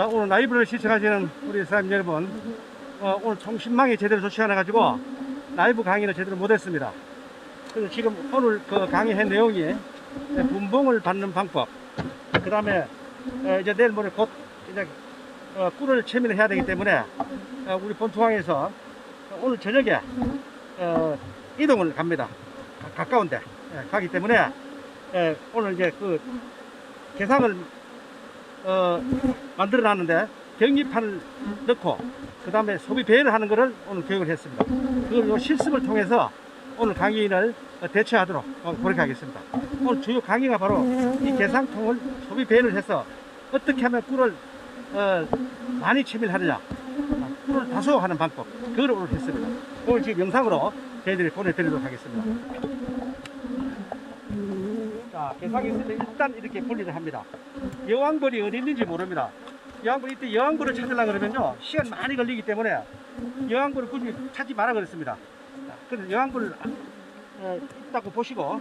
자, 오늘 라이브를 시청하시는 우리 사장님 여러분, 어, 오늘 총신망이 제대로 좋지 않아가지고 라이브 강의를 제대로 못했습니다. 그래서 지금 오늘 그 강의한 내용이 분봉을 받는 방법, 그 다음에 이제 내일 모레 곧 이제 어, 꿀을 채민을 해야 되기 때문에 어, 우리 본투항에서 오늘 저녁에 어, 이동을 갑니다. 가- 가까운데 예, 가기 때문에 예, 오늘 이제 그 개상을 어, 만들어 놨는데 경기판을 넣고 그 다음에 소비 배열을 하는 것을 오늘 교육을 했습니다. 그걸 요 실습을 통해서 오늘 강의를 어, 대처하도록 어, 그렇게 하겠습니다. 오늘 주요 강의가 바로 이 개상통을 소비 배열을 해서 어떻게 하면 꿀을 어, 많이 채밀하느냐 어, 꿀을 다소 하는 방법 그걸 오늘 했습니다. 오늘 지금 영상으로 저희들이 보내드리도록 하겠습니다. 자, 때 일단 이렇게 분리를 합니다. 여왕벌이 어디 있는지 모릅니다. 여왕벌 이때 여왕벌을 찾으려 그러면요 시간 많이 걸리기 때문에 여왕벌을 굳이 찾지 마라 그랬습니다. 자, 그래서 여왕벌 어, 있다고 보시고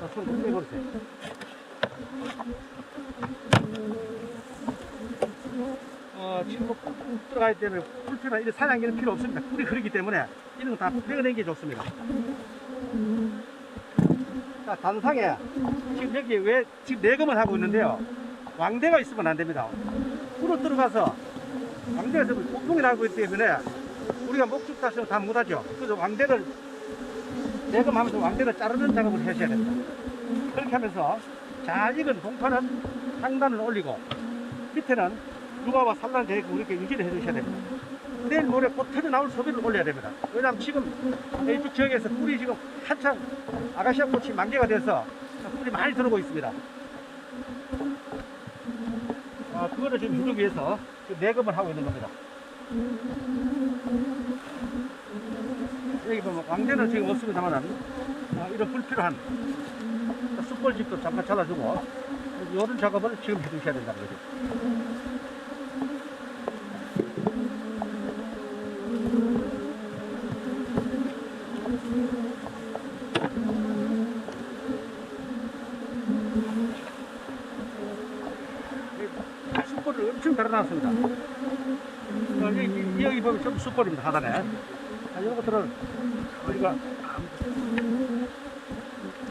자, 손좀 빼버리세요. 어, 지금 뭐 들어가기 때문에 불필요한 이런 사냥기는 필요 없습니다. 꿀이 흐르기 때문에 이런 거다 빼내는 게 좋습니다. 자, 단상에 지금 여기 왜 지금 내검을 하고 있는데요. 왕대가 있으면 안 됩니다. 꿀로 들어가서 왕대가 있으면 목동이 나고 있기 때문에 우리가 목축 다시는 다 못하죠. 그래서 왕대를 내검하면서 왕대를 자르는 작업을 하셔야 됩니다. 그렇게 하면서 잘 익은 동파는 상단을 올리고 밑에는 누가와 산란 되고 이렇게 유지를 해주셔야 됩니다. 내일 모레 곧 터져 나올 소비를 올려야 됩니다. 왜냐하면 지금 이쪽 지역에서 꿀이 지금 한창 아가시아 꽃이 만개가 돼서 꿀이 많이 들어오고 있습니다. 아, 그거를 지금 유지 위해서 내검을 하고 있는 겁니다. 여기 보면 왕대는 지금 없습니다만은 아, 이런 불필요한 숯벌집도 잠깐 잘라주고 이런 작업을 지금 해주셔야 된다는 거죠. 숯불을 엄청 달아놨습니다. 어, 여기, 여기 보면 좀 숯불입니다, 하단에. 자, 이런 것들을 우리가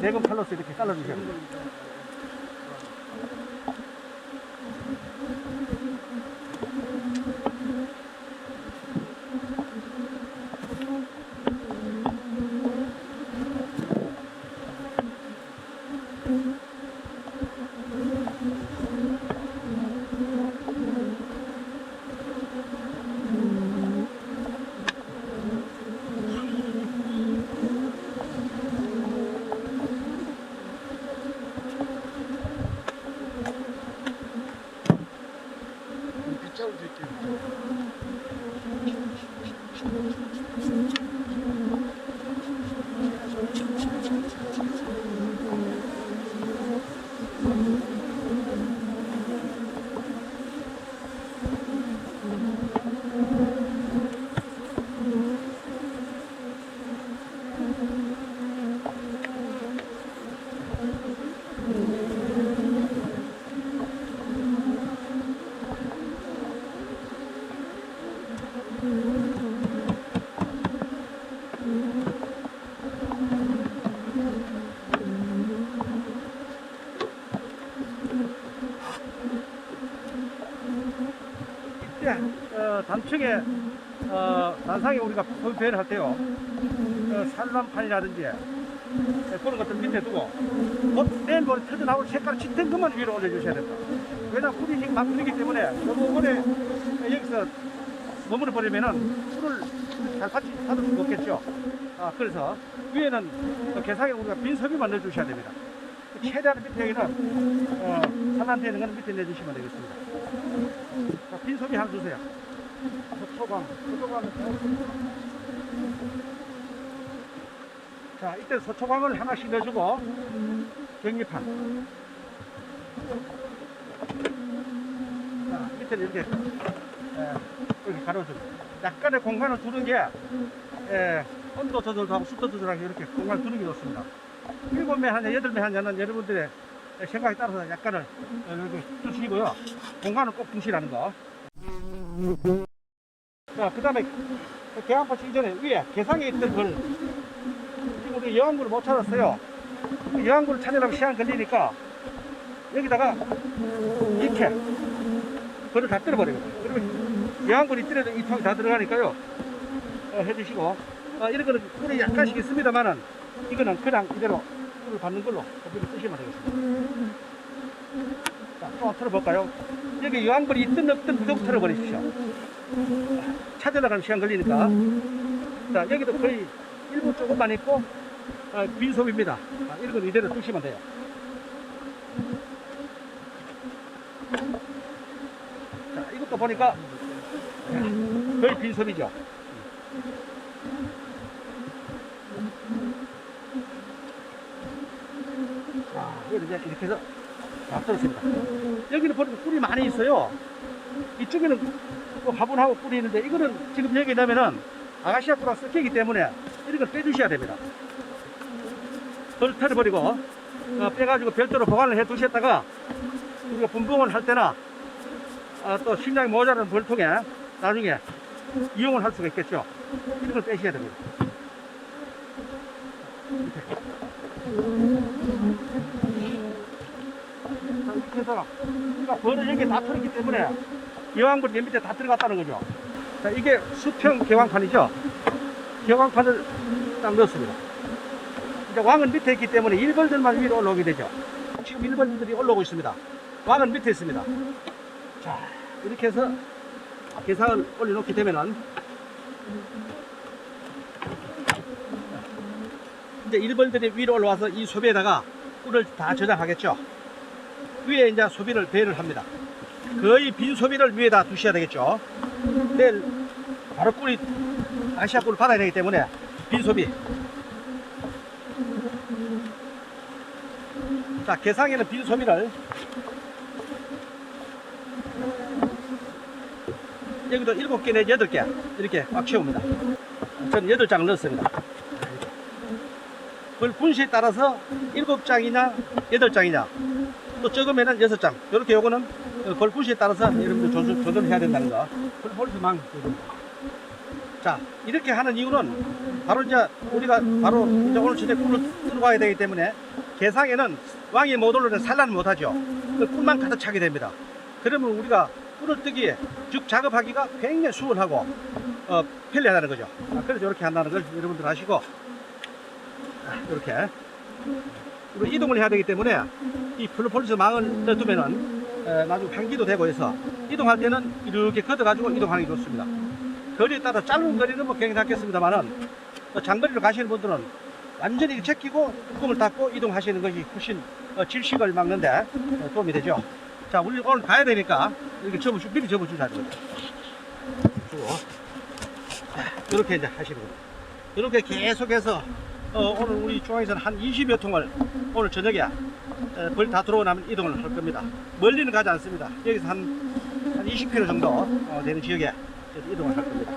내금 칼로스 이렇게 잘라주셔야 됩니다. 빗자 이때 어, 단층에 어, 단상에 우리가 소비를 할 때요. 어, 산란판이라든지 예, 그런 것들 밑에 두고 곧 내일 모레 터져 나올 색깔 짙은 것만 위로 올려주셔야 됩니다. 왜냐면 불이 지금 막 들기 때문에 너무 오래 여기서 머무르 버리면은 불을 잘 받지 받을 수가 없겠죠 아, 그래서 위에는 그 개상에 우리가 빈 섭이만 넣어주셔야 됩니다 최대한 밑에 여기는 어, 산란되어 있는 건 밑에 내주시면 되겠습니다 자, 빈 소비 하나 주세요. 소초광, 소초광. 자, 이때 소초광을 하나씩 넣어주고, 경리판. 자, 밑에는 이렇게, 에, 이렇게 가로주고. 약간의 공간을 두는 게, 에, 온도 조절도 하고 습도 조절하기 이렇게 공간을 두는 게 좋습니다. 일곱 매 하냐, 여덟 매 하냐는 여러분들의 생각에 따라서 약간을 어, 주시고요. 공간을 꼭 두시라는 거. 자, 그 다음에 개항파 치기 전에 위에 개상에 있던 걸 지금 우리 여왕굴을 못 찾았어요. 그 여왕굴을 찾으려면 시간 걸리니까 여기다가 이렇게 그걸 다 떨어버리거든요. 그러면 여왕굴이 떨어져 이 통이 다 들어가니까요. 어, 해주시고 어, 이런 거는 꿀이 약간씩 있습니다만은 이거는 그냥 이대로 꿀을 받는 걸로 그대로 쓰시면 되겠습니다. 자, 또 틀어볼까요? 여기 여왕굴이 있든 없든 무조건 틀어버리십시오. 찾아나가는 시간 걸리니까. 자, 여기도 거의 일부 조금만 있고, 아, 빈소입니다. 아, 이런 건 이대로 두시면 돼요. 자, 이것도 보니까 거의 빈소이죠. 자, 이제 이렇게 해서 다 떨었습니다. 여기는 보니까 꿀이 많이 있어요. 이쪽에는 또 화분하고 꿀이 있는데 이거는 지금 여기 넣으면은 아가시아 꿀랑 섞이기 때문에 이런 걸 빼주셔야 됩니다. 그걸 털어버리고 어, 빼가지고 별도로 보관을 해 두셨다가 우리가 분봉을 할 때나 아, 또 식량이 모자라는 벌통에 나중에 이용을 할 수가 있겠죠. 이런 걸 빼셔야 됩니다. 자, 이렇게 해서 우리가 벌을 여기 다 털었기 때문에 여왕벌이 맨 밑에 다 들어갔다는 거죠. 자, 이게 수평 개왕판이죠. 개왕판을 딱 넣었습니다. 이제 왕은 밑에 있기 때문에 일벌들만 위로 올라오게 되죠. 지금 일벌들이 올라오고 있습니다. 왕은 밑에 있습니다. 자, 이렇게 해서 계산을 올려놓게 되면은 이제 일벌들이 위로 올라와서 이 소비에다가 꿀을 다 저장하겠죠. 위에 이제 소비를 배를 합니다. 거의 빈 소비를 위에다 두셔야 되겠죠. 내일 바로 꿀이 아시아 꿀을 받아야 되기 때문에 빈 소비. 자, 개상에는 빈 소비를 여기도 일곱 개 내지 여덟 개 이렇게 꽉 채웁니다. 저는 여덟 장을 넣었습니다. 그 분시에 따라서 일곱 장이냐 여덟 장이냐 또 적으면은 여섯 장 이렇게 요거는 어, 벌 분시에 따라서 여러분들 조절, 조절해야 된다는 거. 폴스망 자 이렇게 하는 이유는 바로 이제 우리가 바로 이제 오늘 저녁 꿀을 들어가야 되기 때문에 개상에는 왕이 못 올라오는 산란을 못하죠. 그 꿀만 가득 차게 됩니다. 그러면 우리가 꿀을 뜨기에 즉 작업하기가 굉장히 수월하고 어, 편리하다는 거죠. 아, 그래서 이렇게 한다는 걸 여러분들 아시고 아, 이렇게 그리고 이동을 해야 되기 때문에 이 플루폴리스 망을 넣어두면은 에, 나중에 환기도 되고 해서 이동할 때는 이렇게 걷어가지고 이동하기 좋습니다. 거리에 따라 짧은 거리는 뭐 괜찮겠습니다만은 어, 장거리로 가시는 분들은 완전히 제끼고 뚜껑을 닫고 이동하시는 것이 훨씬 어, 질식을 막는데 어, 도움이 되죠. 자, 우리 오늘 가야 되니까 이렇게 접어주, 미리 접어주자는 거죠. 주고 이렇게 이제 하시는 거예요. 이렇게 계속해서 어, 오늘 우리 중앙에서는 한 20여 통을 오늘 저녁에 벌 다 들어오고 나면 이동을 할 겁니다. 멀리는 가지 않습니다. 여기서 한, 한 20km 정도 어, 되는 지역에 이동을 할 겁니다.